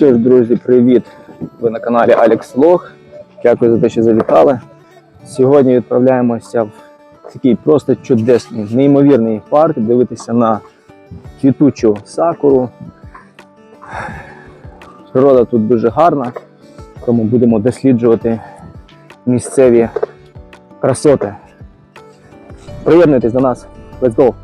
Що ж, друзі, привіт! Ви на каналі Алекс Лог. Дякую за те, що завітали. Сьогодні відправляємося в такий просто чудесний, неймовірний парк, дивитися на квітучу сакуру. Природа тут дуже гарна, тому будемо досліджувати місцеві красоти. Приєднуйтесь до нас. Let's go!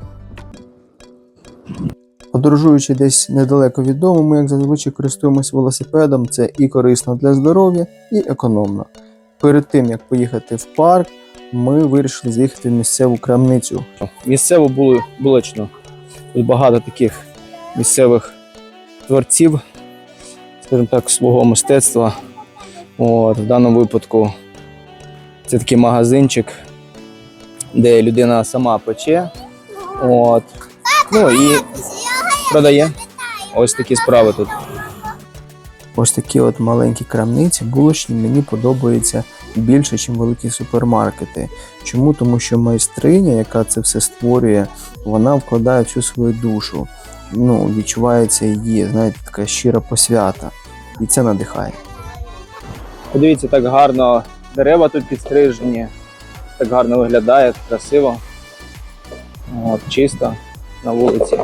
Подорожуючи десь недалеко від дому, ми як зазвичай користуємось велосипедом. Це і корисно для здоров'я, і економно. Перед тим як поїхати в парк, ми вирішили заїхати в місцеву крамницю. місцеву було- булочну. Тут багато таких місцевих творців, скажімо так, свого мистецтва. От, в даному випадку це такий магазинчик, де людина сама пече. От, ну і продає. Ось такі справи тут. Ось такі от маленькі крамниці, булочні мені подобаються більше, ніж великі супермаркети. Чому? Тому що майстриня, яка це все створює, вона вкладає всю свою душу. Ну, відчувається її, знаєте, така щира посвята. І це надихає. Подивіться, так гарно дерева тут підстрижені, так гарно виглядає, красиво. От, чисто на вулиці.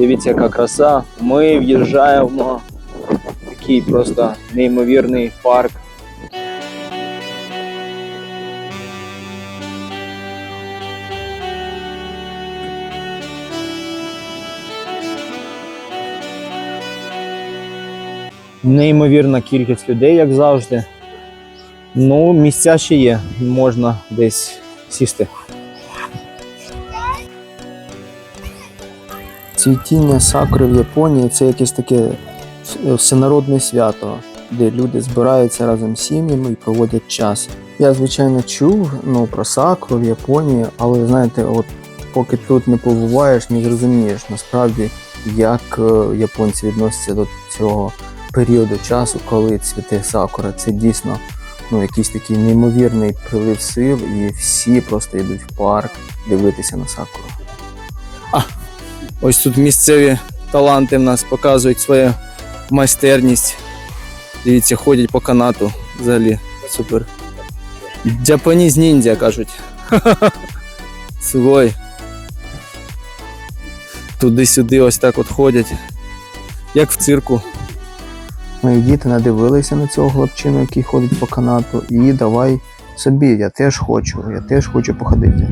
Дивіться, яка краса. Ми в'їжджаємо в такий просто неймовірний парк. Неймовірна кількість людей, як завжди. Ну, місця ще є, можна десь сісти. Цвітіння сакури в Японії це якесь таке е, всенародне свято, де люди збираються разом з сім'ями і проводять час. Я, звичайно, чув ну, про сакуру в Японії, але знаєте, от поки тут не побуваєш, не зрозумієш насправді, як е, японці відносяться до цього періоду часу, коли цвіте сакура. Це дійсно ну, якийсь такий неймовірний прилив сил, і всі просто йдуть в парк дивитися на сакуру. Ось тут місцеві таланти в нас показують свою майстерність. Дивіться, ходять по канату. Взагалі супер. Джапаніс ніндзя кажуть. Сугой. Туди-сюди ось так от ходять. Як в цирку. Мої діти надивилися на цього хлопчину, який ходить по канату, і давай собі, я теж хочу, я теж хочу походити.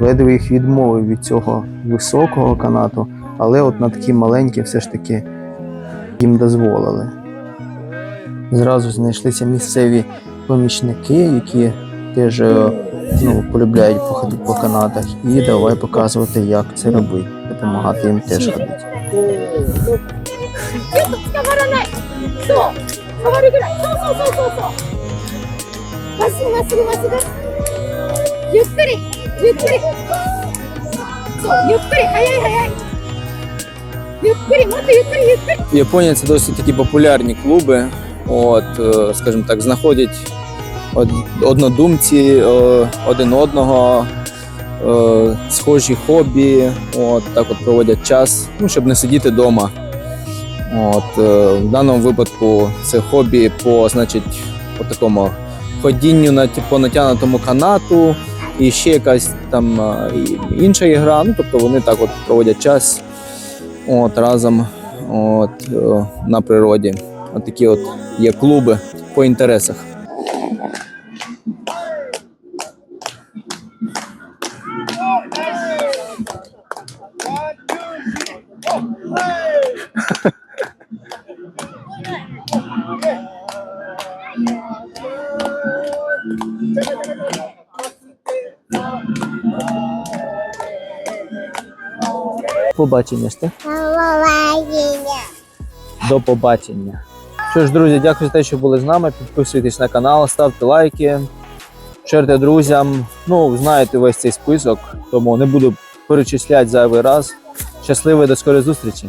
Ледве їх відмовив від цього високого канату, але от на такі маленькі все ж таки їм дозволили. Зразу знайшлися місцеві помічники, які теж е, ну, полюбляють походити по канатах, і давай показувати, як це робити, допомагати їм теж ходити. ギュッと捕まらないそう触るぐらいそうそうそうそうそうまっすぐまっすぐまっすぐゆっくりゆっくりそうゆっくり早い早いゆっくりもっとゆっくりゆっくり В Японії це досить такі популярні клуби. От, е, скажімо так, знаходять од- однодумці е, один одного, е, схожі хобі, от, так от проводять час, ну, щоб не сидіти вдома. От, е, в даному випадку це хобі по, значить, по такому ходінню на ті- по натягнутому канату, і ще якась там інша ігра. Ну, тобто вони так от проводять час от, разом от, е, на природі. От такі от є клуби по інтересах. Побачення сте. До побачення. Що ж, друзі, дякую за те, що були з нами. Підписуйтесь на канал, ставте лайки, шерте друзям. Ну, знаєте весь цей список, тому не буду перечисляти зайвий раз. Щасливої до скорої зустрічі!